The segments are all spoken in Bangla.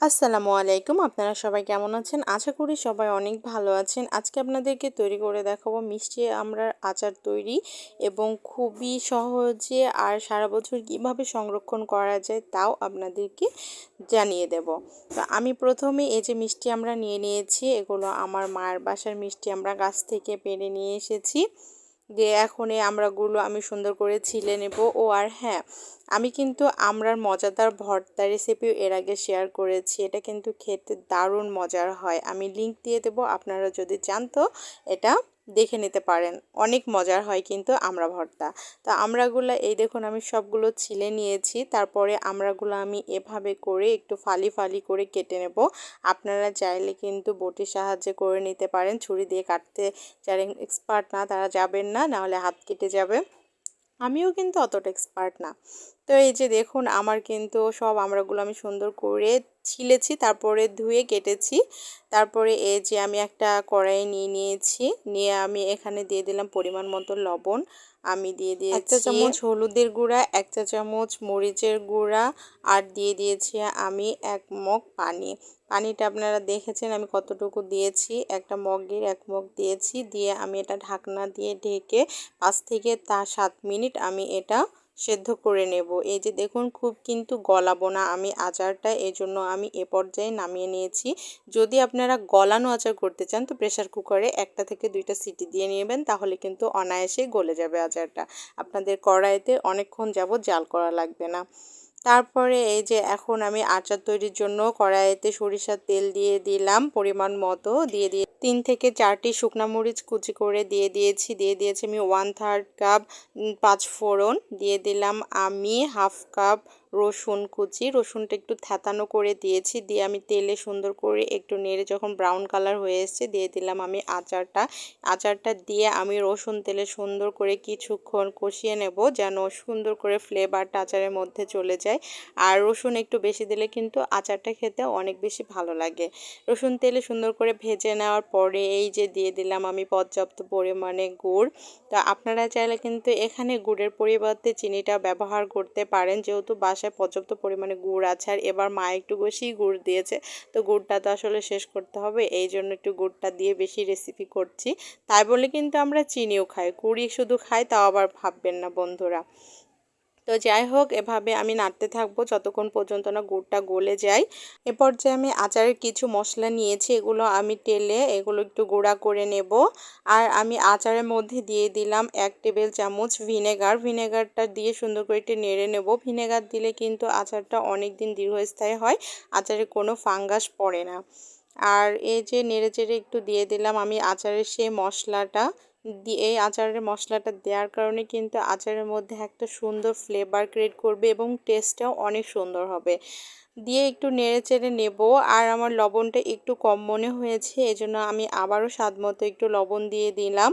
আসসালামু আলাইকুম। আপনারা সবাই কেমন আছেন? আশা করি সবাই অনেক ভালো আছেন। আজকে আপনাদেরকে তৈরি করে দেখাবো মিষ্টি আমড়ার আচার তৈরি এবং খুবই সহজে আর সারা বছর কীভাবে সংরক্ষণ করা যায় তাও আপনাদেরকে জানিয়ে দেব। তো আমি প্রথমে এই যে মিষ্টি আমরা নিয়ে নিয়েছি, এগুলো আমার মায়ের বাসার মিষ্টি আমরা গাছ থেকে পেরে নিয়ে এসেছি। দিয়ে এখন এই আমড়াগুলো আমি সুন্দর করে ছিলে নেব। ও আর হ্যাঁ আমি কিন্তু আমরার মজাদার ভর্তা রেসিপিও এর আগে শেয়ার করেছি। এটা কিন্তু খেতে দারুণ মজার হয়। আমি লিংক দিয়ে দেবো, আপনারা যদি জানতো, এটা দেখে নিতে পারেন। অনেক মজার হয় কিন্তু আমরা ভর্তা তো আমরাগুলো এই দেখুন আমি সবগুলো ছিলে নিয়েছি। তারপরে আমরাগুলো আমি এভাবে করে একটু ফালি ফালি করে কেটে নেব। আপনারা চাইলে কিন্তু বটির সাহায্যে করে নিতে পারেন। ছুরি দিয়ে কাটতে যারা এক্সপার্ট না, তারা যাবেন না, নাহলে হাত কেটে যাবে। আমিও কিন্তু অতটা এক্সপার্ট না। তো এই যে দেখুন আমার কিন্তু সব আমড়াগুলো আমি সুন্দর করে ছিলেছি তারপরে ধুয়ে কেটেছি। তারপরে এই যে আমি একটা কড়াই নিয়ে নিয়েছি নিয়ে আমি এখানে দিয়ে দিলাম পরিমাণ মতো লবণ। আমি দিয়ে দিয়ে এক চা চামচ হলুদের গুঁড়া এক চা চামচ মরিচের গুঁড়া আর দিয়ে দিয়েছি আমি এক মগ পানি। পানিটা আপনারা দেখেছেন আমি কতটুকু দিয়েছি। একটা মগের এক মগ দিয়েছি দিয়ে আমি এটা ঢাকনা দিয়ে ঢেকে পাঁচ থেকে তা সাত মিনিট আমি এটা সেদ্ধ করে নেব। এই যে দেখুন, খুব কিন্তু গলাবো না আমি আচারটা এই জন্য আমি এ পর্যায়ে নামিয়ে নিয়েছি। যদি আপনারা গলানো আচার করতে চান, তো প্রেশার কুকারে একটা থেকে দুইটা সিটি দিয়ে নেবেন, তাহলে কিন্তু অনায়াসে গলে যাবে আচারটা। আপনাদের কড়াইতে অনেকক্ষণ যাব জাল করা লাগবে না। তারপরে এই যে এখন আমি আচার তৈরির জন্য কড়াইতে সরিষার তেল দিয়ে দিলাম, পরিমাণ মতো দিয়ে দিয়ে তিন থেকে চারটি শুকনো মরিচ কুচি করে দিয়ে দিয়েছি দিয়ে দিয়েছি আমি ওয়ান থার্ড কাপ পাঁচ ফোড়ন, দিয়ে দিলাম আমি হাফ কাপ রসুন কুচি, রসুনটা একটু থ্যাতানো করে দিয়েছি। দিয়ে আমি তেলে সুন্দর করে একটু নেড়ে যখন ব্রাউন কালার হয়ে এসছে, দিয়ে দিলাম আমি আচারটা। আচারটা দিয়ে আমি রসুন তেলে সুন্দর করে কিছুক্ষণ কষিয়ে নেব যেন সুন্দর করে ফ্লেভারটা আচারের মধ্যে চলে যায়। আর রসুন একটু বেশি দিলে কিন্তু আচারটা খেতে অনেক বেশি ভালো লাগে। রসুন তেলে সুন্দর করে ভেজে নেওয়ার পরে এই যে দিয়ে দিলাম আমি পর্যাপ্ত পরিমাণে গুড়। তো আপনারা চাইলে কিন্তু এখানে গুড়ের পরিবর্তে চিনিটা ব্যবহার করতে পারেন। যেহেতু বাসায় পর্যাপ্ত পরিমাণে গুড় আছে আর এবার মা একটু বেশি গুড় দিয়েছে। তো গুড়টা তো আসলে শেষ করতে হবে, এই জন্য একটু গুড়টা দিয়ে বেশি রেসিপি করছি। তাই বলে কিন্তু আমরা চিনিও খাই, কুড়ি শুধু খাই তাও আবার ভাববেন না বন্ধুরা। তো যাই হোক, এভাবে আমি নাড়তে থাকব যতক্ষণ পর্যন্ত না গুড়টা গলে যায়। এ পর্যায়ে আমি আচারের কিছু মশলা নিয়েছি, এগুলো আমি তেলে, এগুলো একটু গুঁড়া করে নেব। আর আমি আচারের মধ্যে দিয়ে দিলাম এক টেবিল চামচ ভিনেগার। ভিনেগারটা দিয়ে সুন্দর করে একটু নেড়ে নেব। ভিনেগার দিলে কিন্তু আচারটা অনেক দিন দীর্ঘস্থায়ী হয়, আচারে কোনো ফাঙ্গাস পড়ে না। আর এই যে নেড়ে চেড়ে একটু দিয়ে দিলাম আমি আচারের সেই মশলাটা। দিয়ে এই আচারের মশলাটা দেওয়ার কারণে কিন্তু আচারের মধ্যে একটা সুন্দর ফ্লেভার ক্রিয়েট করবে এবং টেস্টটাও অনেক সুন্দর হবে। দিয়ে একটু নেড়ে চেড়ে নেব আর আমার লবণটা একটু কম মনে হয়েছে, এজন্য আমি আবারও স্বাদ মতো একটু লবণ দিয়ে দিলাম।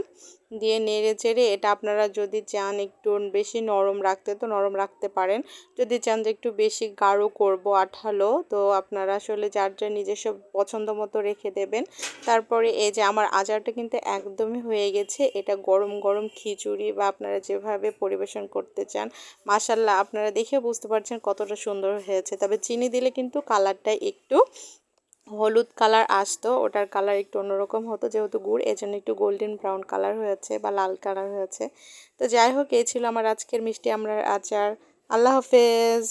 দিয়ে নেড়ে চেড়ে এটা আপনারা যদি চান একটু বেশি নরম রাখতে, তো নরম রাখতে পারেন। যদি চান যে একটু বেশি গাঢ় করব, আঠালো, তো আপনারা আসলে যার যার নিজস্ব পছন্দ মতো রেখে দেবেন। তারপরে এই যে আমার আচারটা কিন্তু একদমই হয়ে গেছে। এটা গরম গরম খিচুড়ি বা আপনারা যেভাবে পরিবেশন করতে চান মাসাল্লাহ আপনারা দেখে বুঝতে পারছেন কতটা সুন্দর হয়েছে। তবে চিনি দিলে কিন্তু কালারটা একটু হলুদ কালার আসতো, ওটার কালার একটু অন্যরকম হতো যেহেতু গুড় এই জন্য একটু গোল্ডেন ব্রাউন কালার হয়েছে বা লাল কালার হয়েছে। তো যাই হোক, এই ছিল আমার আজকের মিষ্টি আমরা আচার। আল্লাহ হাফেজ।